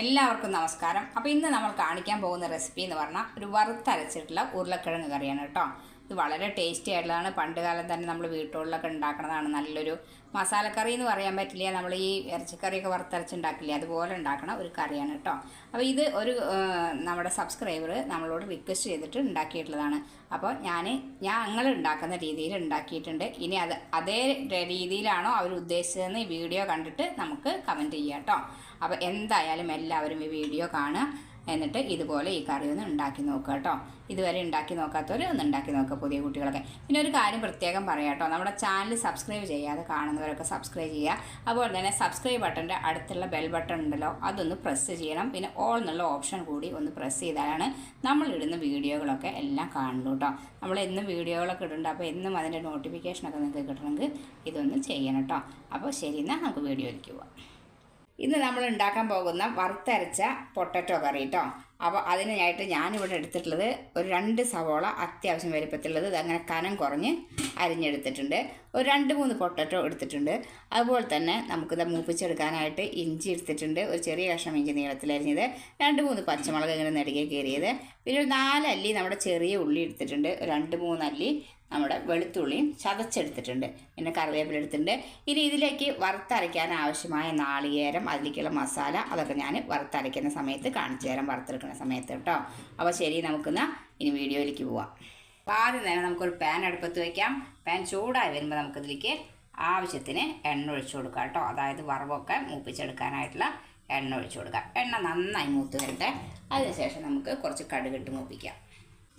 എല്ലാവർക്കും നമസ്കാരം. അപ്പോൾ ഇന്ന് നമ്മൾ കാണിക്കാൻ പോകുന്ന റെസിപ്പി എന്ന് പറഞ്ഞാൽ ഒരു വറുത്തരച്ചിട്ടുള്ള ഉരുളക്കിഴങ്ങ് കറിയാണ് കേട്ടോ. ഇത് വളരെ ടേസ്റ്റി ആയിട്ടുള്ളതാണ്. പണ്ട് കാലം തന്നെ നമ്മൾ വീട്ടുകളിലൊക്കെ ഉണ്ടാക്കുന്നതാണ്. നല്ലൊരു മസാലക്കറി എന്ന് പറയാൻ പറ്റില്ല. നമ്മൾ ഈ ഇറച്ചിക്കറിയൊക്കെ വറുത്തരച്ചുണ്ടാക്കില്ലേ അതുപോലെ ഉണ്ടാക്കണ ഒരു കറിയാണ് കേട്ടോ. അപ്പോൾ ഇത് ഒരു നമ്മുടെ സബ്സ്ക്രൈബർ നമ്മളോട് റിക്വസ്റ്റ് ചെയ്തിട്ട് ഉണ്ടാക്കിയിട്ടുള്ളതാണ്. അപ്പോൾ ഞാൻ ഞാൻ ഞങ്ങൾ ഉണ്ടാക്കുന്ന രീതിയിൽ ഉണ്ടാക്കിയിട്ടുണ്ട്. ഇനി അത് അതേ രീതിയിലാണോ അവർ ഉദ്ദേശിച്ചതെന്ന് ഈ വീഡിയോ കണ്ടിട്ട് നമുക്ക് കമന്റ് ചെയ്യാം കേട്ടോ. അപ്പോൾ എന്തായാലും എല്ലാവരും ഈ വീഡിയോ കാണുക. എന്നിട്ട് ഇതുപോലെ ഈ കറി ഒന്ന് ഉണ്ടാക്കി നോക്കുക കേട്ടോ. ഇതുവരെ ഉണ്ടാക്കി നോക്കാത്തവർ ഒന്ന് ഉണ്ടാക്കി നോക്കുക പുതിയ കുട്ടികളൊക്കെ. പിന്നെ ഒരു കാര്യം പ്രത്യേകം പറയാം കേട്ടോ. നമ്മുടെ ചാനൽ സബ്സ്ക്രൈബ് ചെയ്യാതെ കാണുന്നവരൊക്കെ സബ്സ്ക്രൈബ് ചെയ്യുക. അതുപോലെ തന്നെ സബ്സ്ക്രൈബ് ബട്ടന്റെ അടുത്തുള്ള ബെൽ ബട്ടൺ ഉണ്ടല്ലോ അതൊന്ന് പ്രസ് ചെയ്യണം. പിന്നെ ഓൾ എന്നുള്ള ഓപ്ഷൻ കൂടി ഒന്ന് പ്രസ് ചെയ്താലാണ് നമ്മൾ ഇടുന്ന വീഡിയോകളൊക്കെ എല്ലാം കാണുള്ളൂ കേട്ടോ. നമ്മൾ എന്നും വീഡിയോകളൊക്കെ ഇടുന്നുണ്ട്. അപ്പോൾ എന്നും അതിന്റെ നോട്ടിഫിക്കേഷനൊക്കെ നിങ്ങൾക്ക് കിട്ടണമെങ്കിൽ ഇതൊന്ന് ചെയ്യണം കേട്ടോ. അപ്പോൾ ശരി എന്നാൽ നമുക്ക് വീഡിയോയിലേക്ക് പോവാം. ഇന്ന് നമ്മൾ ഉണ്ടാക്കാൻ പോകുന്ന വറുത്തരച്ച പൊട്ടറ്റോ കറി കേട്ടോ അപ്പോൾ അതിനായിട്ട് ഞാനിവിടെ എടുത്തിട്ടുള്ളത് ഒരു രണ്ട് സവോള അത്യാവശ്യം വലിപ്പത്തിലുള്ളത്. അങ്ങനെ കനം കുറഞ്ഞ് അരിഞ്ഞെടുത്തിട്ടുണ്ട്. ഒരു രണ്ട് മൂന്ന് പൊട്ടറ്റോ എടുത്തിട്ടുണ്ട്. അതുപോലെ തന്നെ നമുക്കിത് മൂപ്പിച്ചെടുക്കാനായിട്ട് ഇഞ്ചി എടുത്തിട്ടുണ്ട്. ഒരു ചെറിയ കഷ്ണം ഇഞ്ചി നീളത്തിലരിഞ്ഞത് രണ്ട് മൂന്ന് പച്ചമുളക് ഇങ്ങനെ നെടുകെ കയറിയത് പിന്നെ ഒരു നാലല്ലി നമ്മുടെ ചെറിയ ഉള്ളി എടുത്തിട്ടുണ്ട്. രണ്ട് മൂന്നല്ലി നമ്മുടെ വെളുത്തുള്ളിയും ചതച്ചെടുത്തിട്ടുണ്ട്. പിന്നെ കറിവേപ്പില എടുത്തിട്ടുണ്ട്. ഇനി ഇതിലേക്ക് വറുത്തരയ്ക്കാൻ ആവശ്യമായ നാളികേരം അതിലേക്കുള്ള മസാല അതൊക്കെ ഞാൻ വറുത്തരയ്ക്കുന്ന സമയത്ത് കാണിച്ചു തരാം വറുത്തെടുക്കുന്ന സമയത്ത് കേട്ടോ. അപ്പോൾ ശരി നമുക്കിന്ന് ഇനി വീഡിയോയിലേക്ക് പോവാം. അപ്പോൾ ആദ്യം തന്നെ നമുക്കൊരു പാൻ അടുപ്പത്ത് വയ്ക്കാം പാൻ ചൂടായി വരുമ്പോൾ നമുക്കിതിലേക്ക് ആവശ്യത്തിന് എണ്ണ ഒഴിച്ചു കൊടുക്കാം കേട്ടോ. അതായത് വറവൊക്കെ മൂപ്പിച്ചെടുക്കാനായിട്ടുള്ള എണ്ണ ഒഴിച്ചു കൊടുക്കാം. എണ്ണ നന്നായി മൂത്ത് വരട്ടെ. അതിനുശേഷം നമുക്ക് കുറച്ച് കടുകിട്ട് മൂപ്പിക്കാം.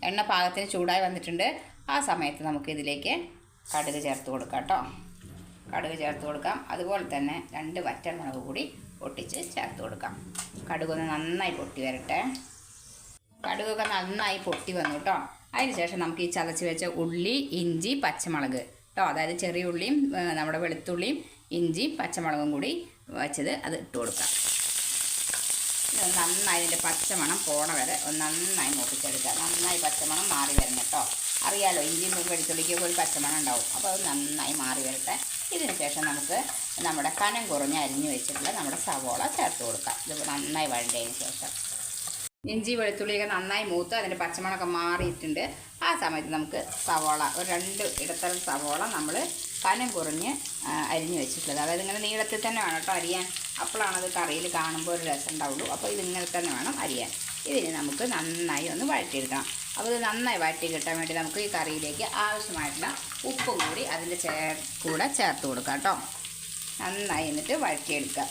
എണ്ണ പാകത്തിന് ചൂടായി വന്നിട്ടുണ്ട്. ആ സമയത്ത് നമുക്ക് ഇതിലേക്ക് കടുക് ചേർത്ത് കൊടുക്കാം കേട്ടോ. കടുക് ചേർത്ത് കൊടുക്കാം. അതുപോലെ തന്നെ രണ്ട് വറ്റൽമുളക് കൂടി പൊട്ടിച്ച് ചേർത്ത് കൊടുക്കാം. കടുകൊന്ന് നന്നായി പൊട്ടി വരട്ടെ. കടുകൊക്കെ നന്നായി പൊട്ടി വന്നു കേട്ടോ. അതിനുശേഷം നമുക്ക് ഈ ചതച്ച് വെച്ച ഉള്ളി ഇഞ്ചി പച്ചമുളക് കേട്ടോ. അതായത് ചെറിയ ഉള്ളിയും നമ്മുടെ വെളുത്തുള്ളിയും ഇഞ്ചിയും പച്ചമുളകും കൂടി വെച്ചത് അത് ഇട്ട് കൊടുക്കാം. നന്നായി ഇതിന്റെ പച്ചമണം പോണ വരെ നന്നായി മൂപ്പിച്ചെടുക്കുക. നന്നായി പച്ചമണം മാറി വരണം കേട്ടോ. അറിയാലോ ഇഞ്ചിയും വെളുത്തുള്ളിക്കൊക്കെ ഒരു പച്ചമണം ഉണ്ടാവും. അപ്പോൾ അത് നന്നായി മാറി വരട്ടെ. ഇതിന് ശേഷം നമുക്ക് നമ്മുടെ കനം കുറഞ്ഞ് അരിഞ്ഞ് വെച്ചിട്ടുള്ള നമ്മുടെ സവോള ചേർത്ത് കൊടുക്കാം. ഇത് നന്നായി വഴണ്ടതിന് ശേഷം. ഇഞ്ചി വെളുത്തുള്ളിയൊക്കെ നന്നായി മൂത്ത് അതിന്റെ പച്ചമണമൊക്കെ മാറിയിട്ടുണ്ട്. ആ സമയത്ത് നമുക്ക് സവോള ഒരു രണ്ട് ഇടത്തരം സവോള നമ്മൾ കനം കുറഞ്ഞ് അരിഞ്ഞ് വെച്ചിട്ടുള്ളത്. അതായത് ഇങ്ങനെ നീളത്തിൽ തന്നെ വേണം കേട്ടോ അരിയാൻ. അപ്പോഴാണ് അത് കറിയിൽ കാണുമ്പോൾ ഒരു രസം ഉണ്ടാവുള്ളൂ. അപ്പോൾ ഇതിങ്ങനെ തന്നെ വേണം അരിയാൻ. ഇതിനെ നമുക്ക് നന്നായി ഒന്ന് വഴറ്റിയെടുക്കണം. അപ്പോൾ ഇത് നന്നായി വഴറ്റി കിട്ടാൻ വേണ്ടി നമുക്ക് ഈ കറിയിലേക്ക് ആവശ്യമായിട്ടുള്ള ഉപ്പും കൂടി അതിന്റെ ചേർ കൂടെ ചേർത്ത് കൊടുക്കാം കേട്ടോ. നന്നായി എന്നിട്ട് വഴറ്റിയെടുക്കുക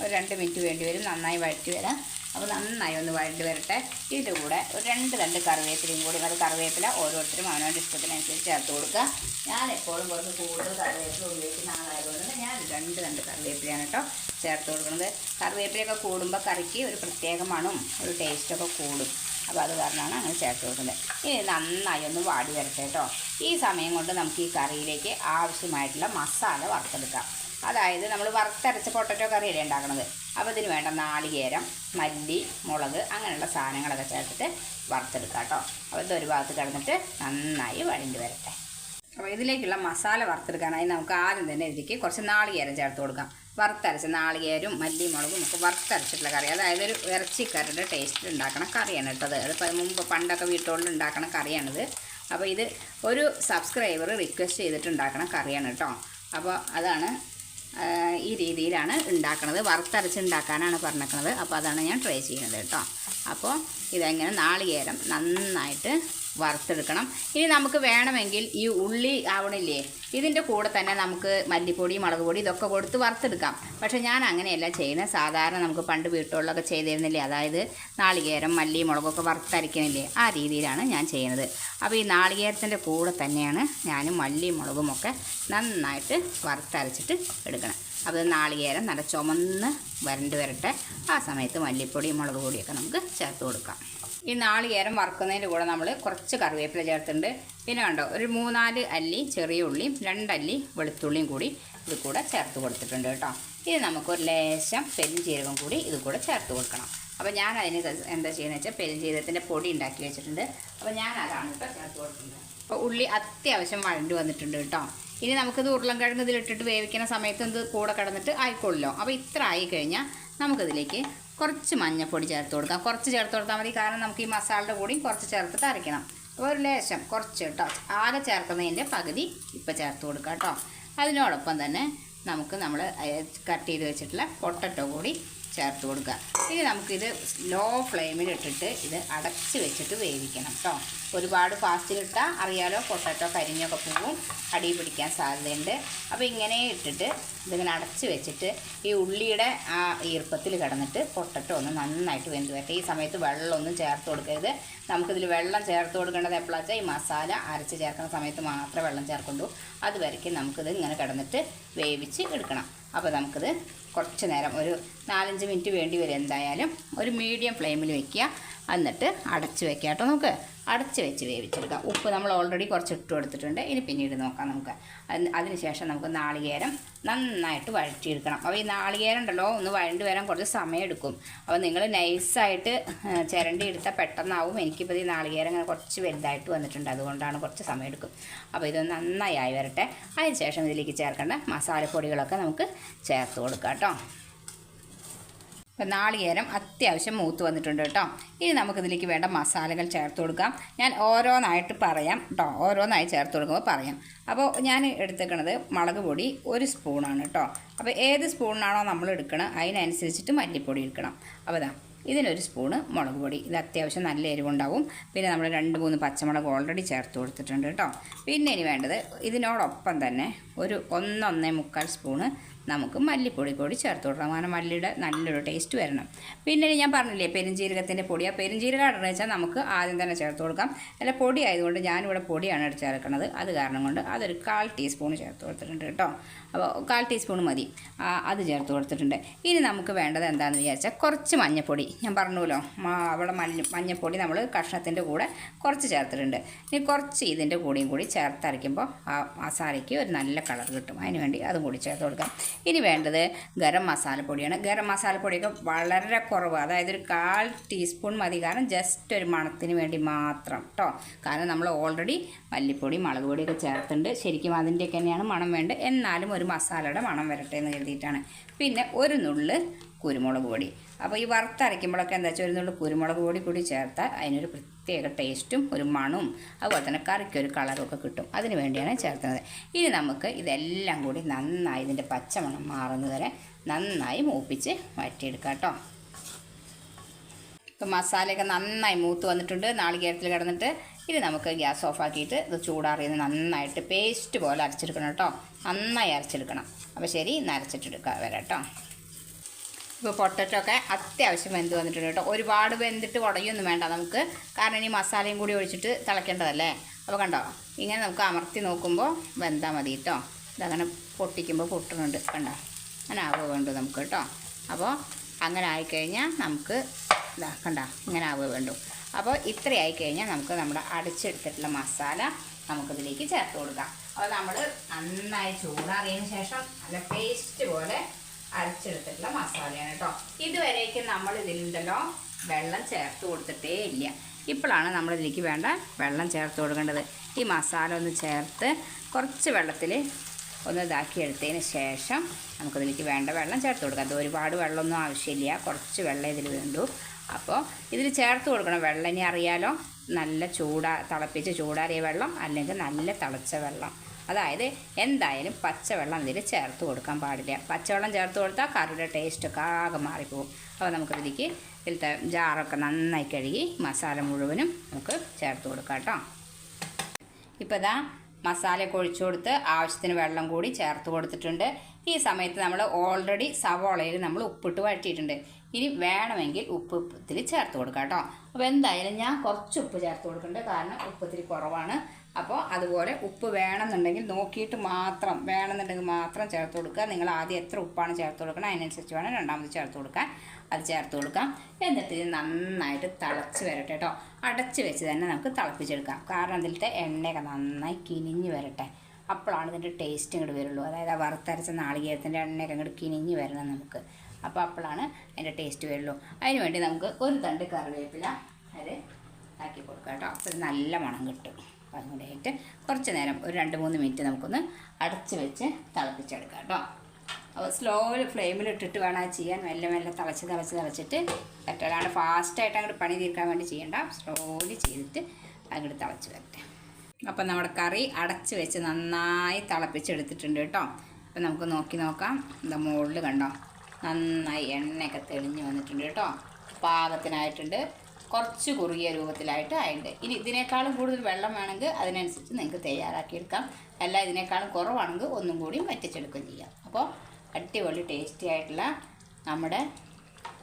ഒരു രണ്ട് മിനിറ്റ് വേണ്ടി വരും. നന്നായി വഴറ്റി വരാം അപ്പോൾ നന്നായി ഒന്ന് വഴുതി വരട്ടെ. ഇതിന്റെ കൂടെ ഒരു രണ്ട് രണ്ട് കറിവേപ്പിലയും കൂടി. അത് കറിവേപ്പില ഓരോരുത്തരും അവനവന്റെ ഇഷ്ടത്തിനനുസരിച്ച് ചേർത്ത് കൊടുക്കുക. ഞാൻ എപ്പോഴും കുറച്ച് കൂടുതൽ കറിവേപ്പില ഉപയോഗിക്കുന്ന ആളായതുകൊണ്ട് ഞാൻ രണ്ട് രണ്ട് കറിവേപ്പിലയാണ് കേട്ടോ ചേർത്ത് കൊടുക്കുന്നത്. കറിവേപ്പിലയൊക്കെ കൂടുമ്പോൾ കറിക്ക് ഒരു പ്രത്യേക മണവും ഒരു ടേസ്റ്റൊക്കെ കൂടും. അപ്പോൾ അത് കാരണമാണ് അങ്ങനെ ചേർത്ത് കൊടുക്കുന്നത്. ഇനി നന്നായി ഒന്ന് വാടി വരട്ടെ കേട്ടോ. ഈ സമയം കൊണ്ട് നമുക്ക് ഈ കറിയിലേക്ക് ആവശ്യമായിട്ടുള്ള മസാല വറുത്തെടുക്കാം. അതായത് നമ്മൾ വറുത്തരച്ച പൊട്ടറ്റോ കറി കറിയല്ലേ ഉണ്ടാക്കുന്നത് അപ്പോൾ ഇതിന് വേണ്ട നാളികേരം മല്ലി മുളക് അങ്ങനെയുള്ള സാധനങ്ങളൊക്കെ ചേർത്തിട്ട് വറുത്തെടുക്കാം കേട്ടോ. അപ്പോൾ ഇതൊരു ഭാഗത്ത് കിടന്നിട്ട് നന്നായി വഴിഞ്ഞ് വരട്ടെ. അപ്പോൾ ഇതിലേക്കുള്ള മസാല വറുത്തെടുക്കാനായി നമുക്ക് ആദ്യം തന്നെ ഇതിലേക്ക് കുറച്ച് നാളികേരം ചേർത്ത് കൊടുക്കാം. വറുത്തരച്ച നാളികേരും മല്ലി മുളകും ഒക്കെ വറുത്തരച്ചിട്ടുള്ള കറി. അതായത് ഒരു ഇറച്ചിക്കറിയുടെ ടേസ്റ്റ് ഉണ്ടാക്കണ കറിയാണ് കേട്ടത് അത്. ഇപ്പം മുമ്പ് പണ്ടൊക്കെ വീട്ടുകളിൽ ഉണ്ടാക്കണ കറിയാണിത്. അപ്പോൾ ഇത് ഒരു സബ്സ്ക്രൈബർ റിക്വസ്റ്റ് ചെയ്തിട്ടുണ്ടാക്കണ കറിയാണ് കേട്ടോ. അപ്പോൾ അതാണ് ഈ രീതിയിലാണ് ഉണ്ടാക്കുന്നത് വറുത്തരച്ച് ഉണ്ടാക്കാനാണ് പറഞ്ഞേക്കുന്നത് അപ്പോൾ അതാണ് ഞാൻ ട്രൈ ചെയ്യുന്നത് കേട്ടോ. അപ്പോൾ ഇതെങ്ങനെ നാളികേരം നന്നായിട്ട് വറുത്തെടുക്കണം. ഇനി നമുക്ക് വേണമെങ്കിൽ ഈ ഉള്ളി ആവണില്ലേ ഇതിന്റെ കൂടെ തന്നെ നമുക്ക് മല്ലിപ്പൊടി മുളക് പൊടി ഇതൊക്കെ കൊടുത്ത് വറുത്തെടുക്കാം. പക്ഷേ ഞാൻ അങ്ങനെയല്ല ചെയ്യുന്നത്. സാധാരണ നമുക്ക് പണ്ട് വീട്ടുകളിലൊക്കെ ചെയ്തിരുന്നില്ലേ അതായത് നാളികേരം മല്ലി മുളകൊക്കെ വറുത്തരയ്ക്കണില്ലേ ആ രീതിയിലാണ് ഞാൻ ചെയ്യുന്നത്. അപ്പോൾ ഈ നാളികേരത്തിന്റെ കൂടെ തന്നെയാണ് ഞാൻ മല്ലി മുളകും ഒക്കെ നന്നായിട്ട് വറുത്തരച്ചിട്ട് എടുക്കണം. അപ്പോൾ നാളികേരം നല്ല ചുമന്ന് വരണ്ട് വരട്ടെ. ആ സമയത്ത് മല്ലിപ്പൊടി മുളക് പൊടിയൊക്കെ നമുക്ക് ചേർത്ത് കൊടുക്കാം. ഈ നാളികേരം വറുക്കുന്നതിന്റെ കൂടെ നമ്മൾ കുറച്ച് കറിവേപ്പില ചേർത്തിട്ടുണ്ട്. പിന്നെ കണ്ടോ ഒരു മൂന്നാൽ അല്ലി ചെറിയ ഉള്ളിയും രണ്ടല്ലി വെളുത്തുള്ളിയും കൂടി ഇത് കൂടെ ചേർത്ത് കൊടുത്തിട്ടുണ്ട് കേട്ടോ. ഇത് നമുക്കൊരു ലേശം പെരുംജീരകം കൂടി ഇത് കൂടെ ചേർത്ത് കൊടുക്കണം. അപ്പോൾ ഞാൻ അതിന് എന്താ ചെയ്യുന്നത് വെച്ചാൽ പെരുംജീരകത്തിന്റെ പൊടി ഉണ്ടാക്കി വെച്ചിട്ടുണ്ട്. അപ്പോൾ ഞാൻ അതാണ് കേട്ടോ ചേർത്ത് കൊടുക്കുന്നത്. അപ്പോൾ ഉള്ളി അത്യാവശ്യം വഴണ്ടി വന്നിട്ടുണ്ട് കേട്ടോ. ഇനി നമുക്കിത് ഉരുളൻകിഴങ്ങ് ഇതിലിട്ടിട്ട് വേവിക്കുന്ന സമയത്ത് ഇത് കൂടെ കിടന്നിട്ട് ആയിക്കൊള്ളോ അപ്പോൾ ഇത്ര ആയി കഴിഞ്ഞാൽ നമുക്കിതിലേക്ക് കുറച്ച് മഞ്ഞൾപ്പൊടി ചേർത്ത് കൊടുക്കാം. കുറച്ച് ചേർത്ത് കൊടുത്താൽ മതി. കാരണം നമുക്ക് ഈ മസാലയുടെ കൂടിയും കുറച്ച് ചേർത്തിട്ട് അരയ്ക്കണം ഒരു ലേശം കുറച്ച് കേട്ടോ. ആകെ ചേർക്കുന്നതിന്റെ പകുതി ഇപ്പോൾ ചേർത്ത് കൊടുക്കാം കേട്ടോ. അതിനോടൊപ്പം തന്നെ നമുക്ക് നമ്മൾ കട്ട് ചെയ്ത് വെച്ചിട്ടുള്ള പൊട്ടറ്റോ കൂടി ചേർത്ത് കൊടുക്കുക. ഇനി നമുക്കിത് ലോ ഫ്ലെയിമിൽ ഇട്ടിട്ട് ഇത് അടച്ച് വെച്ചിട്ട് വേവിക്കണം കേട്ടോ ഒരുപാട് ഫാസ്റ്റിലിട്ടാൽ അറിയാലോ പൊട്ടറ്റോ കരിഞ്ഞൊക്കെ പോവും. അടി പിടിക്കാൻ സാധ്യതയുണ്ട്. അപ്പോൾ ഇങ്ങനെ ഇട്ടിട്ട് ഇതിങ്ങനെ അടച്ച് വെച്ചിട്ട് ഈ ഉള്ളിയുടെ ആ ഈർപ്പത്തിൽ കിടന്നിട്ട് പൊട്ടറ്റോ ഒന്ന് നന്നായിട്ട് വെന്ത് വരട്ടെ. ഈ സമയത്ത് വെള്ളമൊന്നും ചേർത്ത് കൊടുക്കരുത്. നമുക്കിതിൽ വെള്ളം ചേർത്ത് കൊടുക്കേണ്ടത് എപ്പോഴാച്ചാൽ ഈ മസാല അരച്ച് ചേർക്കുന്ന സമയത്ത് മാത്രമേ വെള്ളം ചേർക്കുള്ളൂ. അതുവരയ്ക്കും നമുക്കിത് ഇങ്ങനെ കിടന്നിട്ട് വേവിച്ച് എടുക്കണം. അപ്പോൾ നമുക്കിത് കുറച്ച് നേരം ഒരു നാലഞ്ച് മിനിറ്റ് വേണ്ടി വരും എന്തായാലും. ഒരു മീഡിയം ഫ്ലെയിമിൽ വെക്കുക. എന്നിട്ട് അടച്ച് വെക്കാം കേട്ടോ. നമുക്ക് അടച്ച് വെച്ച് വേവിച്ചെടുക്കാം. ഉപ്പ് നമ്മൾ ഓൾറെഡി കുറച്ച് ഇട്ട് കൊടുത്തിട്ടുണ്ട്. ഇനി പിന്നീട് നോക്കാം നമുക്ക്. അതിന് അതിനുശേഷം നമുക്ക് നാളികേരം നന്നായിട്ട് വഴറ്റിയെടുക്കണം. അപ്പോൾ ഈ നാളികേരം ഉണ്ടല്ലോ ഒന്ന് വഴണ്ടി വരാൻ കുറച്ച് സമയം എടുക്കും അപ്പോൾ നിങ്ങൾ നൈസായിട്ട് ചിരണ്ടി എടുത്താൽ പെട്ടെന്നാവും. എനിക്കിപ്പോൾ ഈ നാളികേരം ഇങ്ങനെ കുറച്ച് വലുതായിട്ട് വന്നിട്ടുണ്ട്. അതുകൊണ്ടാണ് കുറച്ച് സമയം എടുക്കും അപ്പോൾ ഇതൊന്ന് നന്നായി ആയി വരട്ടെ. അതിനുശേഷം ഇതിലേക്ക് ചേർക്കേണ്ട മസാലപ്പൊടികളൊക്കെ നമുക്ക് ചേർത്ത് കൊടുക്കാം കേട്ടോ. ഇപ്പം നാളികേരം അത്യാവശ്യം മൂത്ത് വന്നിട്ടുണ്ട് കേട്ടോ. ഇനി നമുക്കിതിലേക്ക് വേണ്ട മസാലകൾ ചേർത്ത് കൊടുക്കാം. ഞാൻ ഓരോന്നായിട്ട് പറയാം കേട്ടോ. ഓരോന്നായി ചേർത്ത് കൊടുക്കുമ്പോൾ പറയാം. അപ്പോൾ ഞാൻ എടുത്തേക്കണത് മുളക് പൊടി ഒരു സ്പൂണാണ് കേട്ടോ. അപ്പോൾ ഏത് സ്പൂണിനാണോ നമ്മൾ എടുക്കണം അതിനനുസരിച്ചിട്ട് മല്ലിപ്പൊടി എടുക്കണം. അപ്പോൾ ഇതാ ഇതിനൊരു സ്പൂണ് മുളക് പൊടി. ഇത് അത്യാവശ്യം നല്ല എരിവുണ്ടാവും. പിന്നെ നമ്മൾ രണ്ട് മൂന്ന് പച്ചമുളക് ഓൾറെഡി ചേർത്ത് കൊടുത്തിട്ടുണ്ട് കേട്ടോ. പിന്നെ ഇനി വേണ്ടത് ഇതിനോടൊപ്പം തന്നെ ഒരു ഒന്നൊന്നേ മുക്കാൽ സ്പൂണ് നമുക്ക് മല്ലിപ്പൊടി കൂടി ചേർത്ത് കൊടുക്കണം. കാരണം മല്ലിയുടെ നല്ലൊരു ടേസ്റ്റ് വരണം. പിന്നെ ഞാൻ പറഞ്ഞില്ലേ പെരുംജീരകത്തിന്റെ പൊടി. ആ പെരുംജീരകം ഇടണമെന്ന് വെച്ചാൽ നമുക്ക് ആദ്യം തന്നെ ചേർത്ത് കൊടുക്കാം. അല്ല പൊടി ആയതുകൊണ്ട് ഞാനിവിടെ പൊടിയാണ് എടുത്ത് ചേർക്കുന്നത്. അത് കാരണം കൊണ്ട് അതൊരു കാൽ ടീസ്പൂൺ ചേർത്ത് കൊടുത്തിട്ടുണ്ട് കേട്ടോ. അപ്പോൾ കാൽ ടീസ്പൂൺ മതി. അത് ചേർത്ത് കൊടുത്തിട്ടുണ്ട്. ഇനി നമുക്ക് വേണ്ടത് എന്താണെന്ന് വിചാരിച്ചാൽ കുറച്ച് മഞ്ഞപ്പൊടി. ഞാൻ പറഞ്ഞല്ലോ അവിടെ മഞ്ഞ മഞ്ഞൾപ്പൊടി നമ്മൾ കഷ്ണത്തിന്റെ കൂടെ കുറച്ച് ചേർത്തിട്ടുണ്ട്. ഇനി കുറച്ച് ഇതിന്റെ കൂടിയും കൂടി ചേർത്തരയ്ക്കുമ്പോൾ ആ മസാലയ്ക്ക് ഒരു നല്ല കളർ കിട്ടും. അതിന് വേണ്ടി അതും കൂടി ചേർത്ത് കൊടുക്കാം. ഇനി വേണ്ടത് ഗരം മസാലപ്പൊടിയാണ് ഗരം മസാലപ്പൊടിയൊക്കെ വളരെ കുറവ്. അതായത് ഒരു കാൽ ടീസ്പൂൺ മതി. കാരണം ജസ്റ്റ് ഒരു മണത്തിന് വേണ്ടി മാത്രം കേട്ടോ കാരണം നമ്മൾ ഓൾറെഡി മല്ലിപ്പൊടി മുളക് പൊടിയൊക്കെ ചേർത്തിട്ടുണ്ട്. ശരിക്കും അതിന്റെയൊക്കെ തന്നെയാണ് മണം വേണ്ടത്. എന്നാലും ഒരു മസാലയുടെ മണം വരട്ടെ എന്ന് കരുതിയിട്ടാണ്. പിന്നെ ഒരു നുള്ളിൽ കുരുമുളക് പൊടി. അപ്പോൾ ഈ വറുത്തരയ്ക്കുമ്പോഴൊക്കെ എന്താ വെച്ചാൽ ഒരു കുരുമുളക് പൊടി കൂടി ചേർത്താൽ അതിനൊരു പ്രത്യേക ടേസ്റ്റും ഒരു മണവും അതുപോലെ തന്നെ കറിക്ക് ഒരു കളറും ഒക്കെ കിട്ടും. അതിന് വേണ്ടിയാണ് ചേർക്കുന്നത്. ഇനി നമുക്ക് ഇതെല്ലാം കൂടി നന്നായി ഇതിന്റെ പച്ചമണം മാറുന്നത് വരെ നന്നായി മൂപ്പിച്ച് വറ്റിയെടുക്കാം കേട്ടോ. ഇപ്പം മസാലയൊക്കെ നന്നായി മൂത്ത് വന്നിട്ടുണ്ട്. നാളികേരത്തിൽ കിടന്നിട്ട് ഇനി നമുക്ക് ഗ്യാസ് ഓഫ് ആക്കിയിട്ട് ഇത് ചൂടാറിയത് നന്നായിട്ട് പേസ്റ്റ് പോലെ അരച്ചെടുക്കണം കേട്ടോ. നന്നായി അരച്ചെടുക്കണം. അപ്പോൾ ശരി ഇന്ന് അരച്ചിട്ടെടുക്കാം. വരാം കേട്ടോ. ഇപ്പോൾ പൊട്ടറ്റോ ഒക്കെ അത്യാവശ്യം വെന്ത് വന്നിട്ടുണ്ട് കേട്ടോ. ഒരുപാട് വെന്തിട്ട് ഉടയൊന്നും വേണ്ട നമുക്ക്. കാരണം ഇനി മസാലയും കൂടി ഒഴിച്ചിട്ട് തിളയ്ക്കേണ്ടതല്ലേ? അപ്പോൾ കണ്ടോ ഇങ്ങനെ നമുക്ക് അമർത്തി നോക്കുമ്പോൾ വെന്താൽ മതി കേട്ടോ ഇതങ്ങനെ പൊട്ടിക്കുമ്പോൾ പൊട്ടുന്നുണ്ട് കണ്ടോ? അങ്ങനെ ആവുക വേണ്ടു നമുക്ക് കേട്ടോ അപ്പോൾ അങ്ങനെ ആയിക്കഴിഞ്ഞാൽ നമുക്ക് ഇതാ കണ്ട ഇങ്ങനെ ആവുക വേണ്ടു. അപ്പോൾ ഇത്രയായി കഴിഞ്ഞാൽ നമുക്ക് നമ്മുടെ അടിച്ചെടുത്തിട്ടുള്ള മസാല നമുക്കിതിലേക്ക് ചേർത്ത് കൊടുക്കാം. അപ്പോൾ നമ്മൾ നന്നായി ചൂടാറിയതിന് ശേഷം നല്ല പേസ്റ്റ് പോലെ അരച്ചെടുത്തിട്ടുള്ള മസാലയാണ് കേട്ടോ ഇതുവരേക്കും നമ്മൾ ഇതിലുണ്ടല്ലോ വെള്ളം ചേർത്ത് കൊടുത്തിട്ടേ ഇല്ല. ഇപ്പോഴാണ് നമ്മൾ ഇതിലേക്ക് വേണ്ട വെള്ളം ചേർത്ത് കൊടുക്കേണ്ടത്. ഈ മസാല ഒന്ന് ചേർത്ത് കുറച്ച് വെള്ളത്തിൽ ഒന്ന് ഇതാക്കി എടുത്തതിന് ശേഷം നമുക്കിതിലേക്ക് വേണ്ട വെള്ളം ചേർത്ത് കൊടുക്കാം. അത് ഒരുപാട് വെള്ളമൊന്നും ആവശ്യമില്ല. കുറച്ച് വെള്ളം ഇതിൽ വേണ്ടു. അപ്പോൾ ഇതിൽ ചേർത്ത് കൊടുക്കണം. വെള്ളം ഇനി അറിയാലോ. നല്ല ചൂടാ തിളപ്പിച്ച് ചൂടാറിയ വെള്ളം അല്ലെങ്കിൽ നല്ല തിളച്ച വെള്ളം. അതായത് എന്തായാലും പച്ചവെള്ളം ഇതിൽ ചേർത്ത് കൊടുക്കാൻ പാടില്ല. പച്ചവെള്ളം ചേർത്ത് കൊടുത്താൽ കറിയുടെ ടേസ്റ്റൊക്കെ ആകെ മാറിപ്പോകും അപ്പോൾ നമുക്ക് നമുക്കിതിലേക്ക് ഇതിലത്തെ ജാറൊക്കെ നന്നായി കഴുകി മസാല മുഴുവനും നമുക്ക് ചേർത്ത് കൊടുക്കാം കേട്ടോ. ഇപ്പോൾ ഇതാ മസാല ഒഴിച്ചു കൊടുത്ത് ആവശ്യത്തിന് വെള്ളം കൂടി ചേർത്ത് കൊടുത്തിട്ടുണ്ട്. ഈ സമയത്ത് നമ്മൾ ഓൾറെഡി സവോളയിൽ നമ്മൾ ഉപ്പിട്ട് വഴറ്റിയിട്ടുണ്ട്. ഇനി വേണമെങ്കിൽ ഉപ്പ് ഉപ്പത്തിൽ ചേർത്ത് കൊടുക്കാം കേട്ടോ. അപ്പോൾ എന്തായാലും ഞാൻ കുറച്ച് ഉപ്പ് ചേർത്ത് കൊടുക്കുന്നുണ്ട് കാരണം ഉപ്പത്തിൽ കുറവാണ്. അപ്പോൾ അതുപോലെ ഉപ്പ് വേണമെന്നുണ്ടെങ്കിൽ നോക്കിയിട്ട് മാത്രം വേണമെന്നുണ്ടെങ്കിൽ മാത്രം ചേർത്ത് കൊടുക്കുക. നിങ്ങൾ ആദ്യം എത്ര ഉപ്പാണ് ചേർത്ത് കൊടുക്കണം അതിനനുസരിച്ച് വേണം രണ്ടാമത് ചേർത്ത് കൊടുക്കാൻ. അത് ചേർത്ത് കൊടുക്കാം. എന്നിട്ട് ഇത് നന്നായിട്ട് തിളച്ച് വരട്ടെ കേട്ടോ അടച്ച് വെച്ച് തന്നെ നമുക്ക് തിളപ്പിച്ചെടുക്കാം. കാരണം അതിലത്തെ എണ്ണയൊക്കെ നന്നായി കിനിഞ്ഞ് വരട്ടെ. അപ്പോഴാണ് ഇതിന്റെ ടേസ്റ്റ് ഇങ്ങോട്ട് വരുള്ളൂ. അതായത് ആ വറുത്തരച്ച നാളികേരത്തിന്റെ എണ്ണയൊക്കെ ഇങ്ങോട്ട് കിനിഞ്ഞ് വരണം നമുക്ക്. അപ്പോൾ അപ്പോഴാണ് അതിന്റെ ടേസ്റ്റ് വരുള്ളൂ. അതിന് വേണ്ടി നമുക്ക് ഒരു തണ്ട് കറിവേപ്പില അത് ആക്കി കൊടുക്കാം കേട്ടോ അപ്പോൾ നല്ല മണം കിട്ടും. അതും കൂടി ആയിട്ട് കുറച്ച് നേരം ഒരു രണ്ട് മൂന്ന് മിനിറ്റ് നമുക്കൊന്ന് അടച്ച് വെച്ച് തിളപ്പിച്ചെടുക്കാം കേട്ടോ. അപ്പോൾ സ്ലോ ഫ്ലെയിമിൽ ഇട്ടിട്ട് വേണം ചെയ്യാൻ. മെല്ലെ മെല്ലെ തിളച്ച് തിളച്ച് തിളച്ചിട്ട് പറ്റലാണ്ട് ഫാസ്റ്റായിട്ട് അങ്ങോട്ട് പണി തീർക്കാൻ വേണ്ടി ചെയ്യണ്ട. സ്ലോലി ചെയ്തിട്ട് അങ്ങോട്ട് തിളച്ച് വരട്ടെ. അപ്പം നമ്മുടെ കറി അടച്ച് വെച്ച് നന്നായി തിളപ്പിച്ചെടുത്തിട്ടുണ്ട് കേട്ടോ. അപ്പം നമുക്ക് നോക്കി നോക്കാം. എന്താ മുകളിൽ കണ്ടോ? നന്നായി എണ്ണയൊക്കെ തെളിഞ്ഞ് വന്നിട്ടുണ്ട് കേട്ടോ. പാകത്തിനായിട്ടുണ്ട്. കുറച്ച് കുറുകിയ രൂപത്തിലായിട്ട് ആയിട്ട് ഇനി ഇതിനേക്കാളും കൂടുതൽ വെള്ളം വേണമെങ്കിൽ അതിനനുസരിച്ച് നിങ്ങൾക്ക് തയ്യാറാക്കിയെടുക്കാം. അല്ല ഇതിനേക്കാളും കുറവാണെങ്കിൽ ഒന്നും കൂടി വറ്റിച്ചെടുക്കുകയും ചെയ്യാം. അപ്പോൾ അടിപൊളി ടേസ്റ്റി ആയിട്ടുള്ള നമ്മുടെ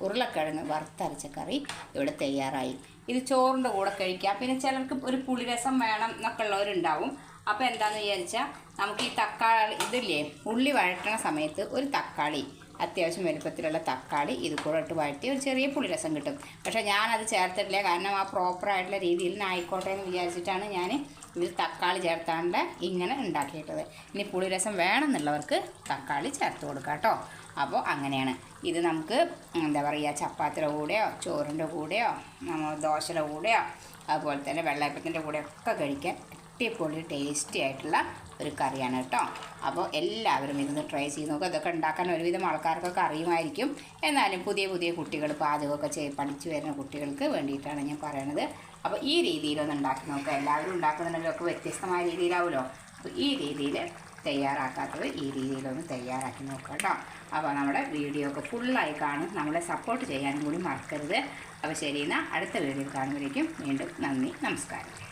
ഉരുളക്കിഴങ്ങ് വറുത്തരച്ച കറി ഇവിടെ തയ്യാറായി. ഇത് ചോറിന്റെ കൂടെ കഴിക്കാം. പിന്നെ ചിലർക്ക് ഒരു പുളിരസം വേണം എന്നൊക്കെ ഉള്ളവരുണ്ടാവും. അപ്പോൾ എന്താണെന്ന് വിചാരിച്ചാൽ നമുക്ക് ഈ തക്കാളി ഇതില്ലേ ഉള്ളി വഴറ്റണ സമയത്ത് ഒരു തക്കാളി അത്യാവശ്യം വലുപ്പത്തിലുള്ള തക്കാളി ഇത് കൂടെ ഇട്ട് വഴറ്റി ഒരു ചെറിയ പുളിരസം കിട്ടും. പക്ഷേ ഞാനത് ചേർത്തിട്ടില്ല. കാരണം ആ പ്രോപ്പറായിട്ടുള്ള രീതിയിൽ ആയിക്കോട്ടെ എന്ന് വിചാരിച്ചിട്ടാണ് ഞാൻ ഇതിൽ തക്കാളി ചേർത്താണ്ട് ഇങ്ങനെ ഉണ്ടാക്കിയിട്ടത്. ഇനി പുളിരസം വേണമെന്നുള്ളവർക്ക് തക്കാളി ചേർത്ത് കൊടുക്കാം കേട്ടോ. അപ്പോൾ അങ്ങനെയാണ്. ഇത് നമുക്ക് എന്താ പറയുക ചപ്പാത്തിയുടെ കൂടെയോ ചോറിന്റെ കൂടെയോ ദോശയുടെ കൂടെയോ അതുപോലെ തന്നെ വെള്ളയപ്പത്തിന്റെ കൂടെയൊക്കെ കഴിക്കാൻ അടിപൊളി ടേസ്റ്റി ആയിട്ടുള്ള ഒരു കറിയാണ് കേട്ടോ. അപ്പോൾ എല്ലാവരും ഇതൊന്ന് ട്രൈ ചെയ്ത് നോക്കുക ഇതൊക്കെ ഉണ്ടാക്കാൻ ഒരുവിധം ആൾക്കാർക്കൊക്കെ അറിയുമായിരിക്കും. എന്നാലും പുതിയ പുതിയ കുട്ടികൾ പാചകമൊക്കെ ചെയ്ത് പഠിച്ചു വരുന്ന കുട്ടികൾക്ക് വേണ്ടിയിട്ടാണ് ഞാൻ പറയണത്. അപ്പോൾ ഈ രീതിയിലൊന്ന് ഉണ്ടാക്കി നോക്കുക എല്ലാവരും ഉണ്ടാക്കുന്നുണ്ടെങ്കിലൊക്കെ വ്യത്യസ്തമായ രീതിയിലാവുമല്ലോ. അപ്പോൾ ഈ രീതിയിൽ തയ്യാറാക്കാത്തത് ഈ രീതിയിലൊന്ന് തയ്യാറാക്കി നോക്കുക കേട്ടോ. അപ്പോൾ നമ്മുടെ വീഡിയോ ഒക്കെ ഫുള്ളായി കാണും. നമ്മളെ സപ്പോർട്ട് ചെയ്യാനും കൂടി മറക്കരുത്. അപ്പോൾ ശരി എന്നാൽ അടുത്ത വീഡിയോ കാണുമ്പോഴേക്കും വീണ്ടും നന്ദി നമസ്കാരം.